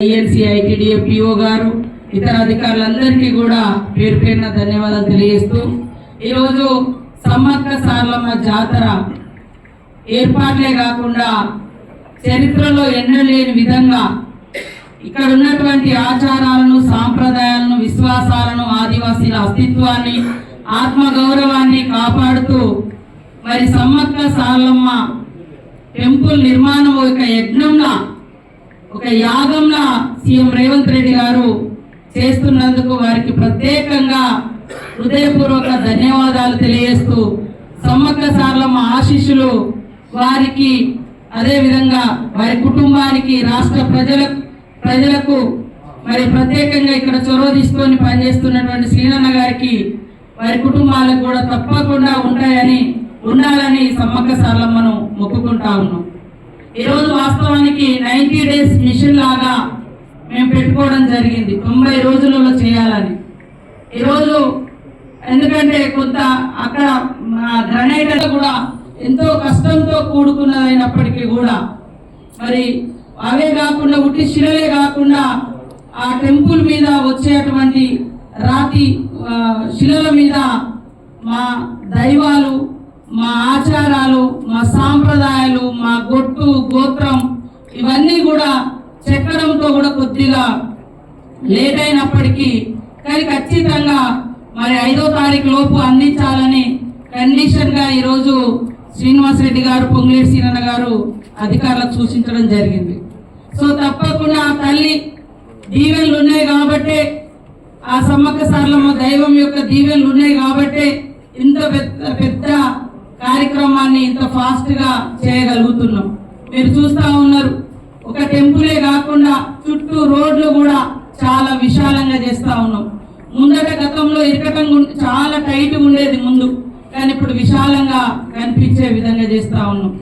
INC ITDA PO గారు ఇతర అధికారులందరికీ కూడా పేరు పేరున ధన్యవాదాలు తెలియజేస్తూ ఈరోజు సమ్మక్క సార్లమ్మ జాతర ఏర్పాట్లే కాకుండా చరిత్రలో ఎన్నలేని విధంగా ఇక్కడ ఉన్నటువంటి ఆచారాలను సాంప్రదాయాలను విశ్వాసాలను ఆదివాసీల అస్తిత్వాన్ని ఆత్మగౌరవాన్ని కాపాడుతూ మరి సమ్మక్క సార్లమ్మ టెంపుల్ నిర్మాణం ఒక యజ్ఞంగా ఒక యాగంలా సీఎం రేవంత్ రెడ్డి గారు చేస్తున్నందుకు వారికి ప్రత్యేకంగా హృదయపూర్వక ధన్యవాదాలు తెలియజేస్తూ సమ్మక్క సార్లమ్మ ఆశీస్సులు వారికి అదేవిధంగా వారి కుటుంబానికి రాష్ట్ర ప్రజల ప్రజలకు మరి ప్రత్యేకంగా ఇక్కడ చొరవ తీసుకొని పనిచేస్తున్నటువంటి శ్రీనన్న గారికి వారి కుటుంబాలకు కూడా తప్పకుండా ఉంటాయని ఉండాలని సమ్మక్క సార్లమ్మను మొక్కుకుంటా ఉన్నాం. ఈరోజు వాస్తవానికి నైంటీ డేస్ మిషన్ లాగా మేము పెట్టుకోవడం జరిగింది. తొంభై రోజులలో చేయాలని. ఈరోజు ఎందుకంటే కొంత అక్కడ గ్రనైట్ కూడా ఎంతో కష్టంతో కూడుకున్నదైనప్పటికీ కూడా మరి అవే కాకుండా ఉట్టి శిలలే కాకుండా ఆ టెంపుల్ మీద వచ్చేటువంటి రాతి శిలల మీద మా దైవాలు మా ఆచారాలు మా సాంప్రదాయాలు మా గొట్టు గోత్రం ఇవన్నీ కూడా చెక్కడంతో కూడా కొద్దిగా లేట్ అయినప్పటికీ కానీ ఖచ్చితంగా మరి ఐదో తారీఖు లోపు అందించాలని కండిషన్గా ఈరోజు శ్రీనివాస్ రెడ్డి గారు పొంగులేటి సీనన్న గారు అధికారులకు సూచించడం జరిగింది. సో తప్పకుండా ఆ తల్లి దీవెనలు ఉన్నాయి కాబట్టే ఆ సమ్మక్క సార్లమ్మ దైవం యొక్క దీవెనలు ఉన్నాయి కాబట్టే ఇంత పెద్ద పెద్ద కార్యక్రమాన్ని ఇంత ఫాస్ట్గా చేయగలుగుతున్నాం. మీరు చూస్తా ఉన్నారు ఒక టెంపులే కాకుండా చుట్టూ రోడ్లు కూడా చాలా విశాలంగా చేస్తా ఉన్నాం. ముందట గతంలో ఇరకటం చాలా టైట్ ఉండేది ముందు కానీ ఇప్పుడు విశాలంగా కనిపించే విధంగా చేస్తా ఉన్నాం.